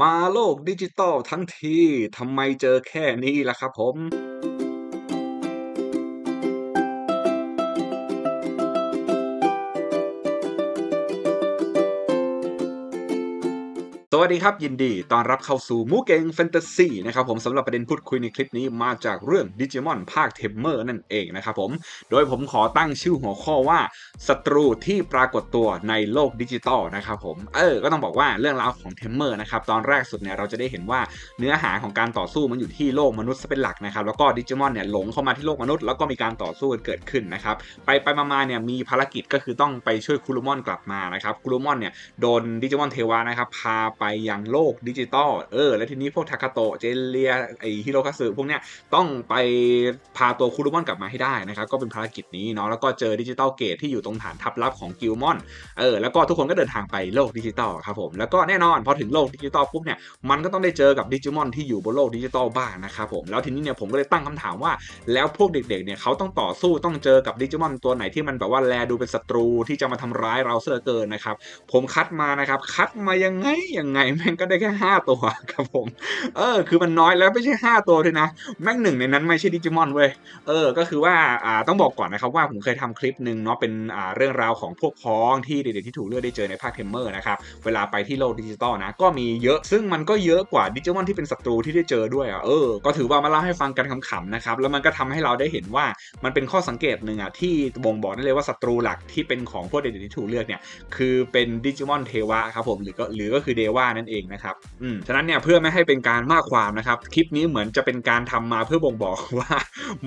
มาโลกดิจิตอลทั้งทีทำไมเจอแค่นี้ล่ะครับผม วัสดีครับ ยินดีต้อนรับเข้าสู่มูเกงแฟนตาซีนะครับผมสำหรับประเด็นพูดคุยในคลิปนี้มาจากเรื่องดิจิมอนภาคเทมเมอร์นั่นเองนะครับผม โดยผมขอตั้งชื่อหัวข้อว่าศัตรูที่ปรากฏตัวในโลกดิจิตอลนะครับผมเออก็ต้องบอกว่าเรื่องราวของเทมเมอร์นะครับตอนแรกสุดเนี่ยเราจะได้เห็นว่าเนื้อหาของการต่อสู้มันอยู่ที่โลกมนุษย์เป็นหลักนะครับแล้วก็ดิจิมอนเนี่ยหลงเข้ามาที่โลกมนุษย์แล้วก็มีการต่อสู้กันเกิดขึ้นนะครับไปไปมาๆเนี่ยมีภารกิจก็คือต้องไปช่วยคุรุมอนกลับมานะครับคุรุมอนเนี่ยโดนดิจิมอนเทวานะครับพาไปยังโลกดิจิตอลเออ แล้วทีนี้พวกทาคาโตะเจเลียไอฮิโรคาสึพวกเนี้ยต้องไปพาตัวคุรุมอนกลับมาให้ได้นะครับ ก็เป็นภารกิจนี้เนาะแล้วก็เจอดิจิตอลเกตที่อยู่ตรงฐานทัพลับของกิลมอนเออแล้วก็ทุกคนก็เดินทางไปโลกดิจิตอลครับผมแล้วก็แน่นอนพอถึงโลกดิจิตอลปุ๊บเนี่ยมันก็ต้องได้เจอกับดิจิมอนที่อยู่บนโลกดิจิตอลบ้างนะครับผมแล้วทีนี้เนี่ยผมก็เลยตั้งคำถามว่า แล้วพวกเด็กๆเนี่ยเขาต้องต่อสู้ต้องเจอกับดิจิมอนตัวไหนที่มันแบบว่าแลดูเป็นศัตรูที่จะมาทำร้ายเราเสือเกินนะครับผมคัดมานะครับคัดมายังไงยังไงแม่งก็ได้แค่5ตัวครับผม เออ คือมันน้อยแล้วไม่ใช่5ตัวด้วยนะ แม่งหนึ่งในนั้นไม่ใช่ดิจิมอนเว้ย เออ ก็คือว่า อ่า ต้องบอกก่อนนะครับว่าผมเคยทำคลิปหนึ่งเนาะ เป็น อ่า เรื่องราวของพวกพ้องที่เด็กๆที่ถูกเลือกได้เจอในภาคเทมเมอร์นะครับ เวลาไปที่โลกดิจิตอลนะ ก็มีเยอะ ซึ่งมันก็เยอะกว่าดิจิมอนที่เป็นศัตรูที่ได้เจอด้วยอะ เออ ก็ถือว่ามาเล่าให้ฟังกันขำๆนะครับ แล้วมันก็ทำให้เราได้เห็นว่า มันเป็นข้อสังเกตหนึ่งอะที่บ่งบอกได้เลยว่าศัตรูหลักที่เป็นของพวกเด็กๆที่ถูกเลือกเนี่ย คือเป็นดิจิมอนเทวะครับผม หรือก็หรือก็คือเดวานั่นเองนะครับ อืม ฉะนั้นเนี่ยเพื่อไม่ให้เป็นการมากความนะครับ คลิปนี้เหมือนจะเป็นการทำมาเพื่อบ่งบอกว่า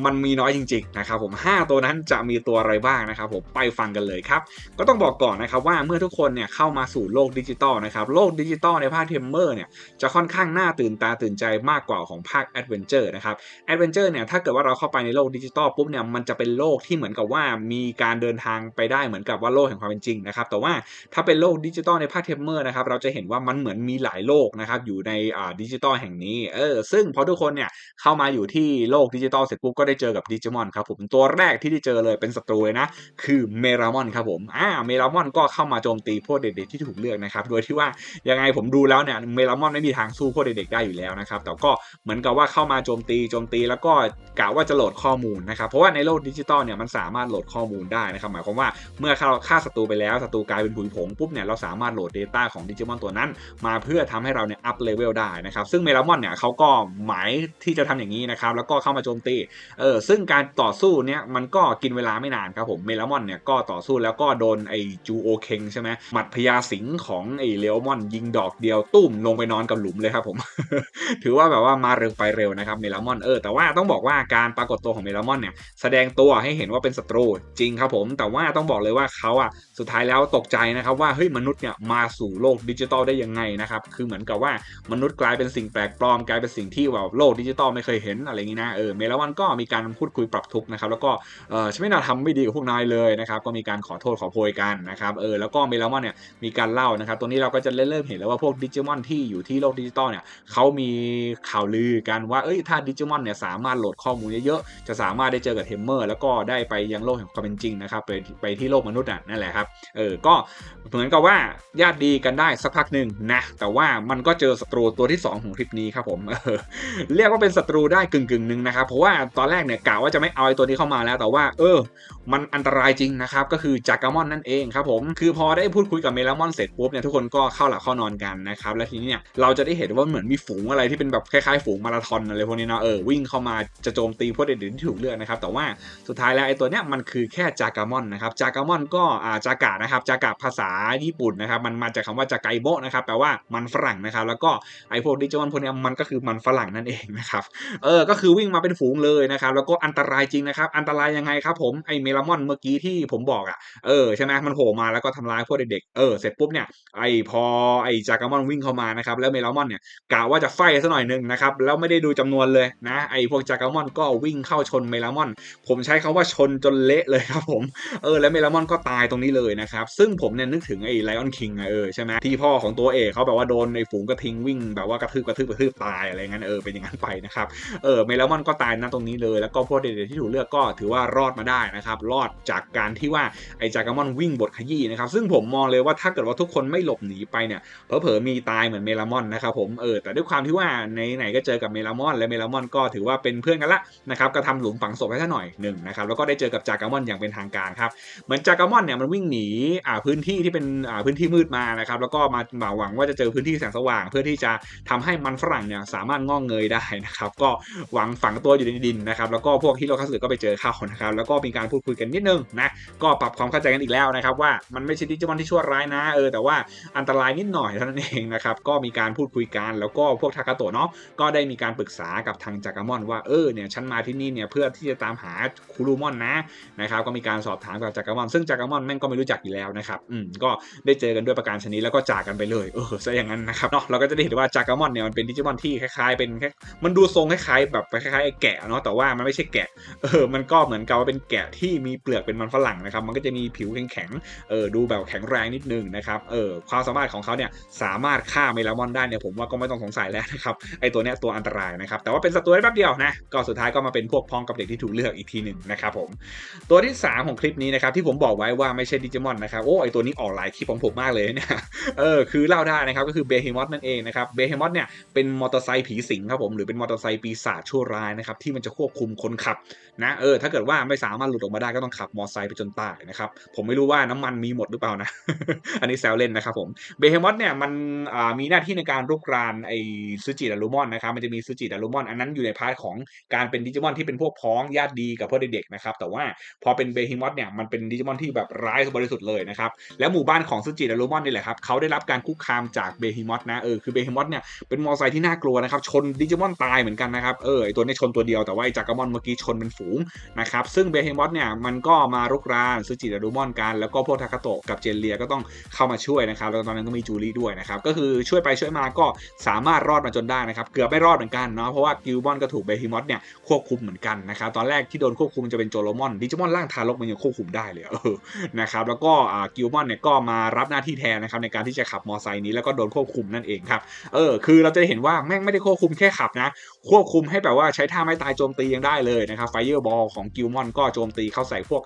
มันมีน้อยจริง ๆ นะครับผม 5 ตัวนั้นจะมีตัวอะไรบ้างนะครับผม ไปฟังกันเลยครับ ก็ต้องบอกก่อนนะครับว่าเมื่อทุกคนเนี่ยเข้ามาสู่โลกดิจิตอลนะครับ โลกดิจิตอลในภาคเทมเมอร์เนี่ยจะค่อนข้างน่าตื่นตาตื่นใจมากกว่าของภาคแอดเวนเจอร์นะครับ แอดเวนเจอร์เนี่ยถ้าเกิดว่าเราเข้าไปในโลกดิจิตอลปุ๊บเนี่ยมันจะเป็นโลกที่เหมือนกับว่ามีการเดินทางไปได้เหมือนกับว่าโลกแห่งความเป็นจริงนะครับ แต่ว่าถ้าเป็นโลกดิจิตอลในภาคเทมเมอร์นะครับเราจะเห็นว่ามันเหมือนมีหลายโลกนะครับอยู่ในอ่าดิจิตอลแห่งนี้เออซึ่งพอทุกคนเนี่ยเข้ามาอยู่ที่โลกดิจิตอลเสร็จปุ๊บก็ได้เจอกับดิจิมอนครับผมตัวแรกที่ได้เจอเลยเป็นศัตรูนะคือเมรามอนครับผมอ่าเมรามอนก็เข้ามาโจมตีพวกเด็กๆที่ถูกเลือกนะครับโดยที่ว่ายังไงผมดูแล้วเนี่ยเมรามอนไม่มีทางสู้พวกเด็กๆได้อยู่แล้วนะครับแต่ก็เหมือนกับว่าเข้ามาโจมตีโจมตีแล้วก็กะว่าจะโหลดข้อมูลนะครับเพราะว่าในโลกดิจิตอลเนี่ยมันสามารถโหลดข้อมูลได้นะครับหมายความว่าเมื่อเราฆ่าศัตรูไปแล้วศัตรูกลายเป็นผุยผงปุ๊บเนี่ยเราสามารถโหลด Data ของดิจิมอนตัวนั้นมาเพื่อทำให้เราเนี่ยอัพเลเวลได้นะครับ ซึ่งเมรามอนเนี่ยเขาก็หมายที่จะทำอย่างนี้นะครับ แล้วก็เข้ามาโจมตี เออ ซึ่งการต่อสู้เนี่ยมันก็กินเวลาไม่นานครับผม เมลามอนเนี่ยก็ต่อสู้แล้วก็โดนไอจูโอเคงใช่ไหมหมัดพญาสิงของไอเลอมอน ยิงดอกเดียวตุ้มลงไปนอนกับหลุมเลยครับผม ถือว่าแบบว่ามาเร็วไปเร็วนะครับเมลามอน เออ แต่ว่าต้องบอกว่าการปรากฏตัวของเมลามอนเนี่ยแสดงตัวให้เห็นว่าเป็นศัตรูจริงครับผม แต่ว่าต้องบอกเลยว่าเขาอะสุดท้ายแล้วตกใจนะครับว่าเฮ้ยมนุษย์เนี่ยมาสู่โลกดิจิตอลได้ยังไงนะครับ คือเหมือนกับว่ามนุษย์กลายเป็นสิ่งแปลกปลอมกลายเป็นสิ่งที่แบบโลกดิจิตอลไม่เคยเห็นอะไรอย่างนี้นะเออเมลามอนก็มีการพูดคุยปรับทุกนะครับแล้วก็เออฉันไม่น่าทำไม่ดีกับพวกนายเลยนะครับก็มีการขอโทษขอโพยกันนะครับเออแล้วก็เมลามอนเนี่ยมีการเล่านะครับตรงนี้เราก็จะเริ่มเห็นแล้วว่าพวกดิจิมอนที่อยู่ที่โลกดิจิตอลเนี่ยเขามีข่าวลือกันว่าเอ้ยถ้าดิจิมอนเนี่ยสามารถโหลดข้อมูลเยอะๆจะสามารถได้เจอกับเทมเมอร์แล้วก็ได้ไปยังโลกแห่งความเป็นจริงนะครับไปไปที่โลกมนุษย์นั่นแหละครับเออก็เหมือนกับว่าญาติดีกันได้สักพักหนึ่งนะแต่ว่ามันก็เจอศัตรูตัวที่ 2 ของคลิปนี้ครับผมเรียกว่าเป็นศัตรูได้กึ่งกึ่งหนึ่งนะครับ เพราะว่าตอนแรกเนี่ยกะว่าจะไม่เอาไอ้ตัวนี้เข้ามาแล้ว แต่ว่า เออ มันอันตรายจริงนะครับ ก็คือจากามอนนั่นเองครับผม คือพอได้พูดคุยกับเมลามอนเสร็จปุ๊บเนี่ยทุกคนก็เข้าหลับเข้านอนกันนะครับ และทีนี้เนี่ยเราจะได้เห็นว่าเหมือนมีฝูงอะไรที่เป็นแบบคล้ายๆฝูงมาราธอนอะไรพวกนี้เนาะ เออวิ่งเข้ามาจะโจมตีพวกเด็กๆที่ถูกเลือกนะครับ แต่ว่าสุดท้ายแล้วไอ้ตัวเนี้ยมันคือแค่จากามอนนะครับ จากามอนก็อ่าจากะนะครับ จากะภาษาญี่ปุ่นนะครับ มันมาจากคำว่าจากไกโบนะครับ แปลว่ามันฝรั่งนะครับ แล้วก็ไอพวกดิจิมอนพวกนี้มันก็คือมันฝรั่งนั่นเองนะครับเออก็คือวิ่งมาเป็นฝูงเลยนะครับแล้วก็อันตรายจริงนะครับ อันตรายยังไงครับผมไอเมลามอนเมื่อกี้ที่ผมบอกอะเออใช่ไหมมันโผล่มาแล้วก็ทำร้ายพวกเด็กๆเออเสร็จปุ๊บเนี่ยไอพอไอจากามอนวิ่งเข้ามานะครับแล้วเมลามอนเนี่ยกะว่าจะไฟซะหน่อยนึงนะครับแล้วไม่ได้ดูจำนวนเลยนะไอพวกจากามอนก็วิ่งเข้าชนเมลามอน ผมใช้คำว่าชนจนเละเลยครับผมเออแล้วเมลามอนก็ตายตรงนี้เลยนะครับซึ่งผมเนี่ยนึกถึงไอไลออนคิงเออใช่ไหมที่พ่อของตัวเอกเขาแบบว่าโดนในฝูงกระทิงวิ่งแบบว่ากระทืบกระทืบกระทืบตายอะไรเงี้ยเออเป็นอย่างนั้นไปนะครับเออเมลามอนก็ตายนะตรงนี้เลยแล้วก็พวกเด็กๆที่ถูกเลือกก็ถือว่ารอดมาได้นะครับรอดจากการที่ว่าไอ้จากามอนวิ่งบทขยี้นะครับซึ่งผมมองเลยว่าถ้าเกิดว่าทุกคนไม่หลบหนีไปเนี่ยเผลอๆมีตายเหมือนเมลามอนนะครับผมเออแต่ด้วยความที่ว่าในไหนก็เจอกับเมลามอนและเมลามอนก็ถือว่าเป็นเพื่อนกันละนะครับก็ทำหลุมฝังศพให้ท่าหน่อยหนึ่งนะครับแล้วก็ได้เจอกับจากามอนอย่างเป็นทางการครับเหมือนจากามอนเนี่ยมันวิ่งหนีอ่าพื้นที่ที่เป็นอ่าพื้นที่มืดมานะครับแล้วก็มาหวังว่าจะเจอพื้นที่แสงสว่าง เพื่อที่จะทำให้มันฝรั่งเนี่ยสามารถงอกเงยได้นะครับ ก็หวังฝังตัวอยู่ในดินนะครับ แล้วก็พวกฮิโรคาสึก็ไปเจอเข้านะครับ แล้วก็มีการพูดคุยกันนิดนึงนะ ก็ปรับความเข้าใจกันอีกแล้วนะครับ ว่ามันไม่ใช่ดิจิมอนที่ชั่วร้ายนะเออแต่ว่าอันตรายนิดหน่อยเท่านั้นเองนะครับ ก็มีการพูดคุยกัน แล้วก็พวกทากาโตะเนาะก็ได้มีการปรึกษากับทางจากามอนว่าเออเนี่ยฉันมาที่นี่เนี่ยเพื่อที่จะตามหาคูรูมอนนะนะครับก็มีการสอบถามกับจากามอน ซึ่งจากามอนแม่งก็ไม่รู้จักอยู่แล้วนะครับอืมก็ได้เจอกันด้วยประการชนิดแล้วก็จากกันไปเลยเออซะอย่างนั้นนะครับเนาะเราก็จะได้เห็นว่าจากามอนเนี่ยมันเป็นดิจิมอนที่คล้ายๆเป็นแค่มันดูทรงคล้ายๆแบบคล้ายๆไอ้แกะเนาะแต่ว่ามันไม่ใช่แกะเออมันก็เหมือนกับว่าเป็นแกะที่มีเปลือกเป็นมันฝรั่งนะครับมันก็จะมีผิวแข็งๆเออดูแบบแข็งแรงนิดนึงนะครับเออความสามารถของเขาเนี่ยสามารถฆ่าเมลามอนได้เนี่ยผมว่าก็ไม่ต้องสงสัยแล้วนะครับไอตัวเนี้ยตัวอันตรายนะครับแต่ว่าเป็นศัตรูได้แป๊บเดียวนะก็สุดท้ายก็มาเป็นพวกพ้องกับเด็กที่ถูกเลือกอีกทีหนึ่งนะครับผมตัวที่ 3 ของคลิปนี้นะครับที่ผมบอกไว้ว่าไม่ใช่ดิจิมอนนะครับโอ้ไอตัวนี้ออกหลายคลิปของผมมากเลยเนี่ยเออคือเล่าได้นะครับก็คือเบเฮมอสนั่นเองนะครับเบเฮมอสเนี่ยเป็นมอเตอร์ไซค์ผีสิงครับผมหรือเป็นมอเตอร์ไซค์ปีศาจชั่วร้ายนะครับที่มันจะควบคุมคนขับนะเออถ้าเกิดว่าไม่สามารถหลุดออกมาได้ก็ต้องขับมอเตอร์ไซค์ไปจนตายนะครับผมไม่รู้ว่าน้ำมันมีหมดหรือเปล่านะ อันนี้แซวเล่นนะครับผมเบเฮมอสเนี่ยมันมีหน้าที่ในการรุกรานไอซูจิดารุมอนนะครับมันจะมีซูจิดารุมอนอันนั้นอยู่ในพาร์ทของการเป็นดิจิมอนที่เป็นพวกพ้องญาติดีกับพวกเด็กๆนะครับแต่ว่าพอเป็นเบเฮมอสเนี่ยมันเป็นดิจิมอนที่แบบร้ายบริสุทธิ์เลยนะครับแล้วหมู่บ้านของซูจิดารุมอนนี่แหละครับเขาได้รับการคุกคามจากเบเฮมอสนะเออคือเบเฮมอสเนี่ยเป็นมอไซค์ที่น่ากลัวนะครับชนดิจิมอนตายเหมือนกันนะครับเออไอตัวนี้ชนตัวเดียวแต่ว่าไอจากามอนเมื่อกี้ชนเป็นฝูงนะครับซึ่งเบเฮมอสเนี่ยมันก็มารุกรานซูจิดารุมอนกันแล้วก็พวกทาคาโตะกับเจนเลียก็ต้องเข้ามาช่วยนะครับแล้วตอนนั้นก็มีจูลี่ด้วยนะครับก็คือช่วยไปช่วยมาก็สามารถรอดมาจนได้นะครับเกือบไม่รอดเหมือนกันเนาะเพราะว่ากิลบอนก็ถูกเบเฮมอสเนี่ยควบคุมเหมือนกันนะครับตอนแรกที่โดนควบคุมจะเป็นโจโลมอนดิจิมอนร่างทารกมันยังควบคุมได้เลยเออนะครับแล้วก็กิลบอนเนี่ยก็มารับหน้าที่แทนนะครับในการที่จะขับมอไซค์นี้แล้วก็โดนควบคุมนั่นเองครับ เออ คือเราจะเห็นว่าแม่งไม่ได้ควบคุมแค่ขับนะ ควบคุมให้แบบว่าใช้ท่าไม่ตายโจมตียังได้เลยนะครับ ไฟเออร์บอลของกิลมอนก็โจมตีเข้าใส่พวก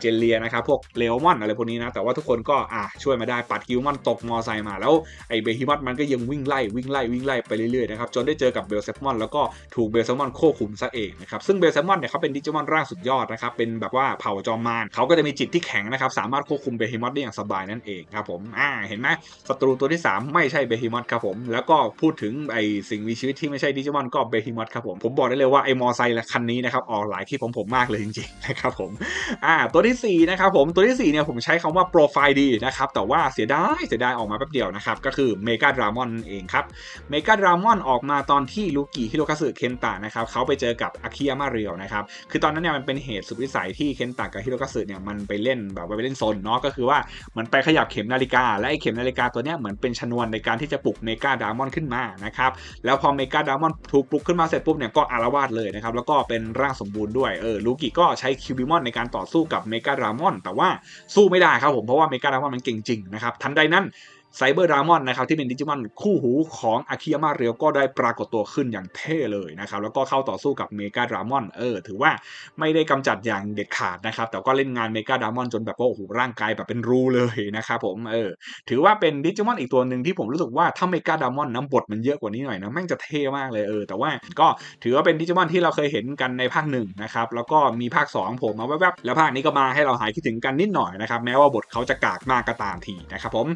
เจนเลียนะครับ พวกเลโอมอนอะไรพวกนี้นะ แต่ว่าทุกคนก็อะช่วยมาได้ปัดกิลมอนตกมอไซค์มาแล้วไอเบฮิมอสมันก็ยังวิ่งไล่วิ่งไล่วิ่งไล่ไปเรื่อยๆนะครับ จนได้เจอกับเบลเซมอนแล้วก็ถูกเบลเซมอนควบคุมซะเองนะครับ ซึ่งเบลเซมอนเนี่ยเขาเป็นดิจิมอนร่างสุดยอดนะครับ เป็นแบบว่าเผ่าจอมมารเขาก็จะมีจิตที่แข็งนะครับ สามารถควบคุมเบฮิมอสได้อย่างสบายนั่นเองครับผม อ่า เห็นไหมศัตรูตัวที่3 ไม่ใช่เบฮิมอสครับผม แล้วก็พูดถึงไอสิ่งมีชีวิตที่ไม่ใช่ดิจิมอนก็เบฮิมอสครับผม ผมบอกได้เลยว่าไอมอไซค์คันนี้นะครับออกหลายคลิปของผมมากเลยจริงๆนะครับผมอ่าตัวที่4นะครับผมตัวที่4เนี่ยผมใช้คำว่าโปรไฟล์ดีนะครับแต่ว่าเสียดายเสียดายออกมาแป๊บเดียวนะครับก็คือเมกาดรามอนเองครับเมกาดรามอนออกมาตอนที่ลูกิฮิโรคาสึเคนตะนะครับเขาไปเจอกับอากิยามาเรียวนะครับคือตอนนั้นเนี่ยมันเป็นเหตุสุดวิสัยที่เคนตะกับฮิโรคาสึเนี่ยมันไปเล่นแบบไปเล่นโซนเนาะก็คือว่ามันไปขยับเข็มนาฬิกาและไอเข็มนาฬิกาตัวเนี้ยเหมือนเป็นชนวนในการที่จะปลุกเมกาดามอนขึ้นมานะครับแล้วพอเมกาดามอนถูกปลุกขึ้นมาเสร็จปุ๊บเนี่ยก็อารวาสเลยนะครับแล้วก็เป็นร่างสมบูรณ์ด้วยเออลูกิก็ใช้คิวบิมอนในการต่อสู้กับเมกาดามอนแต่ว่าสู้ไม่ได้ครับผมเพราะว่าเมกาดามอนมันเก่งจริงนะครับทันใดนั้น ไซเบอร์ดามอนนะครับที่เป็นดิจิมอนคู่หูของอากิยามาเรียวก็ได้ปรากฏตัวขึ้นอย่างเท่เลยนะครับแล้วก็เข้าต่อสู้กับเมกาดรามอนเออถือว่าไม่ได้กำจัดอย่างเด็ดขาดนะครับแต่ก็เล่นงานเมกาดรามอนจนแบบว่าโอ้โหร่างกายแบบเป็นรูเลยนะครับผมเออถือว่าเป็นดิจิมอนอีกตัวหนึ่งที่ผมรู้สึกว่าถ้าเมกาดรามอนน้ำบทมันเยอะกว่านี้หน่อยนะแม่งจะเท่มากเลยเออแต่ว่าก็ถือว่าเป็นดิจิมอนที่เราเคยเห็นกันในภาคหนึ่งนะครับแล้วก็มีภาค 2 ผมมาแวบๆแล้วภาคนี้ก็มาให้เราหายคิดถึงกันนิดหน่อยนะครับแม้ว่าบทเขาจะกากมากก็ตามทีนะครับผม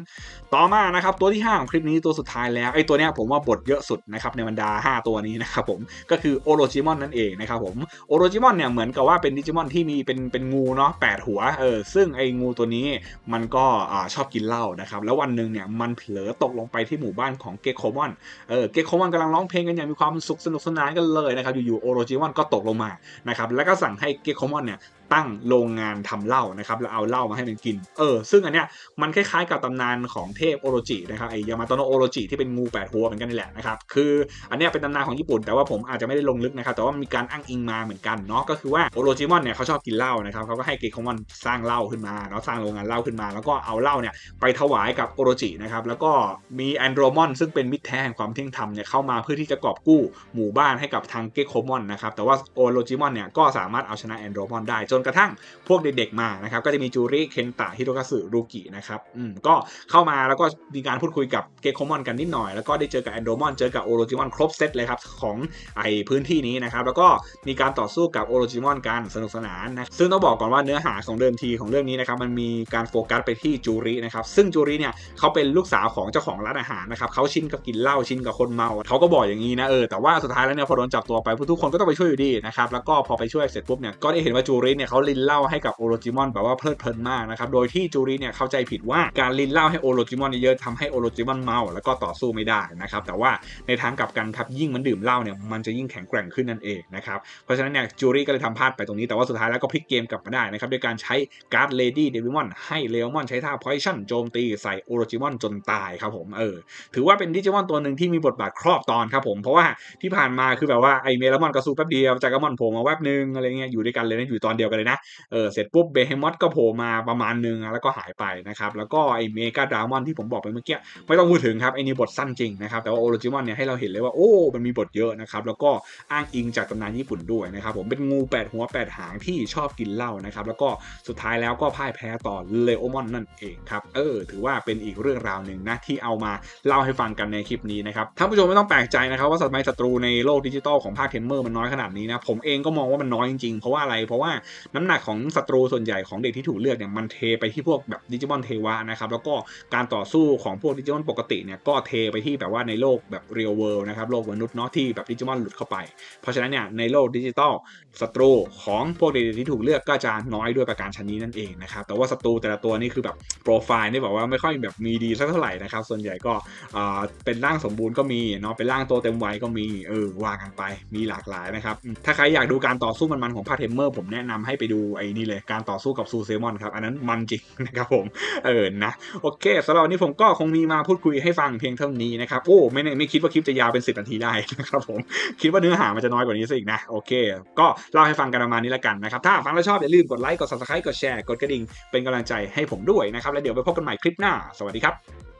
ต่อ่อมานะครับตัวที่ 5 ของคลิปนี้ตัวสุดท้ายแล้วไอ้ตัวเนี้ยผมว่าบทเยอะสุดนะครับในบรรดา 5 ตัวนี้นะครับผมก็คือโอโรจิมอนนั่นเองนะครับผมโอโรจิมอนเนี่ยเหมือนกับว่าเป็นดิจิมอนที่มีเป็นเป็นงูเนาะแปดหัวเออซึ่งไอ้งูตัวนี้มันก็อ่าชอบกินเหล้านะครับแล้ววันหนึ่งเนี่ยมันเผลอตกลงไปที่หมู่บ้านของเกโคมอนเออเกโคมอนกำลังร้องเพลงกันอย่างมีความสุขสนุกสนานกันเลยนะครับอยู่ๆโอโรจิมอนก็ตกลงมานะครับแล้วก็สั่งให้เกโคมอนเนี่ย ตั้งโรงงานทำเหล้านะครับแล้วเอาเหล้ามาให้มันกิน เออ ซึ่งอันเนี้ยมันคล้ายๆกับตำนานของเทพโอโรจินะครับไอยามาโตโนโอโรจิที่เป็นงูแปดหัวเหมือนกันนี่แหละนะครับ คืออันเนี้ยเป็นตำนานของญี่ปุ่นแต่ว่าผมอาจจะไม่ได้ลงลึกนะครับ แต่ว่ามีการอ้างอิงมาเหมือนกันเนาะก็คือว่าโอโรจิมอนเนี่ยเขาชอบกินเหล้านะครับเขาก็ให้เกโคมอนสร้างเหล้าขึ้นมาเนาะสร้างโรงงานเหล้าขึ้นมา แล้วก็เอาเหล้าเนี่ยไปถวายกับโอโรจินะครับแล้วก็มีแอนโดรมอนซึ่งเป็นมิตรแท้แห่งความเที่ยงธรรมเนี่ยเข้ามาเพื่อที่จะกอบกู้หมู่บ้านให้กับทางเกโคมอนนะครับแต่ว่าโอโรจิมอนเนี่ยก็สามารถเอาชนะแอนโดรมอนได้จนกระทั่งพวกเด็กๆมานะครับก็จะมีจูริเคนตะฮิโรกาสึรุกินะครับอืมก็เข้ามาแล้วก็มีการพูดคุยกับเกโคมอนกันนิดหน่อย แล้วก็ได้เจอกับแอนโดมอนเจอกับโอโรจิมอนครบเซตเลยครับของไอพื้นที่นี้นะครับแล้วก็มีการต่อสู้กับโอโรจิมอนกันสนุกสนานนะซึ่งต้องบอกก่อนว่าเนื้อหาของเดิมทีของเรื่องนี้นะครับมันมีการโฟกัสไปที่จูรินะครับซึ่งจูริเนี่ยเขาเป็นลูกสาวของเจ้าของร้านอาหารนะครับเขาชินกับกินเหล้าชินกับคนเมาเขาก็บอกอย่างนี้นะเออแต่ว่าสุดท้ายแล้วเนี่ยพอโดนจับตัวไปทุกคนก็ต้องไปช่วยอยู่ดีนะครับแล้วก็พอไปช่วยเสร็จปุ๊บเนี่ยก็ได้เห็นว่าจูริเนี่ยเขาลินเล้าให้กับโอโรจิมอนแบบว่าเพลิดเพลินมากนะครับ โดยที่จูริเนี่ยเข้าใจผิดว่าการลินเล้าให้โอโรจิมอนเยอะทำให้โอโรจิมอนเมา แล้วก็ต่อสู้ไม่ได้นะครับ แต่ว่าในทางกลับกันครับยิ่งมันดื่มเหล้าเนี่ยมันจะยิ่งแข็งแกร่งขึ้นนั่นเองนะครับ เพราะฉะนั้นเนี่ยจูริก็เลยทำพลาดไปตรงนี้ แต่ว่าสุดท้ายแล้วก็พลิกเกมกลับมาได้นะครับโดยการใช้การ์ดเลดี้เดวิมอนให้เลโอมอนใช้ท่าพอยชั่นโจมตีใส่โอโรจิมอนจนตายครับผมเออถือว่าเป็นดิจิมอนตัวหนึ่งที่มีบทบาทครอบตอนครับผมเพราะว่าที่ผ่านมาคือแบบว่าไอเมลมอนกระซูแป๊บเดียวจากมอนโผล่มาแวบนึงอะไรเงี้ยอยู่ด้วยกันเลยนะอยู่ตอนเดียวกันเลยนะเออเสร็จปุ๊บเบเฮมอสก็โผล่มาประมาณนึงแล้วก็หายไปนะครับแล้วก็ไอเมกาดรามอนที่ผมบอกไปเมื่อกี้ไม่ต้องพูดถึงครับไอนี่บทสั้นจริงนะครับแต่ว่าโอโรจิมอนเนี่ยให้เราเห็นเลยว่าโอ้มันมีบทเยอะนะครับแล้วก็อ้างอิงจากตำนานญี่ปุ่นด้วยนะครับผมเป็นงูแปดหัวแปดหางที่ชอบกินเหล้านะครับแล้วก็สุดท้ายแล้วก็พ่ายแพ้ต่อเลโอมอนนั่นเองครับเออถือว่าเป็นอีกเรื่องราวหนึ่งนะที่เอามาเล่าให้ฟังกันในคลิปนี้นะครับท่านผู้ชมไม่ต้องแปลกใจนะครับว่าสัตว์ไม้ศัตรูในโลกดิจิตอลของภาคเทมเมอร์มันน้อยขนาดนี้นะผมเองก็มองว่ามันน้อยจริงๆเพราะว่าอะไรเพราะว่าน้ำหนักของศัตรูส่วนใหญ่ของเด็กที่ถูกเลือกเนี่ยมันเทไปที่พวกแบบดิจิมอนเทวะนะครับแล้วก็การต่อสู้ของพวกดิจิมอนปกติเนี่ยก็เทไปที่แบบว่าในโลกแบบเรียลเวิลด์นะครับโลกมนุษย์เนาะที่แบบดิจิมอนหลุดเข้าไป เพราะฉะนั้นเนี่ยในโลกดิจิตอลศัตรูของพวกเด็กที่ถูกเลือกก็จะน้อยด้วยประการชนนี้นั่นเองนะครับแต่ว่าศัตรูแต่ละตัวนี่คือแบบโปรไฟล์นี่บอกว่าไม่ค่อยแบบมีดีสักเท่าไหร่นะครับส่วนใหญ่ก็เป็นร่างสมบูรณ์ก็มีเนาะเป็นร่างโตเต็มวัยก็มีเออว่ากันไปมีหลากหลายนะครับถ้าใครอยากดูการต่อสู้มันๆของภาเทมเมอร์ผมแนะนำใให้ไปดูไอ้นี่เลยการต่อสู้กับซูเซมอนครับอันนั้นมันจริงนะครับผมเออนะโอเคสำหรับวันนี้ผมก็คงมีมาพูดคุยให้ฟังเพียงเท่านี้นะครับโอ้ไม่ไม่คิดว่าคลิปจะยาวเป็น 10 นาทีได้นะครับผมคิดว่าเนื้อหามันจะน้อยกว่านี้ซะอีกนะโอเค ก็เล่าให้ฟังกันประมาณนี้แล้วกันนะครับถ้าฟังแล้วชอบอย่าลืมกดไลค์กด subscribe กดแชร์กดกระดิ่งเป็นกำลังใจให้ผมด้วยนะครับแล้วเดี๋ยวไปพบกันใหม่คลิปหน้า สวัสดีครับ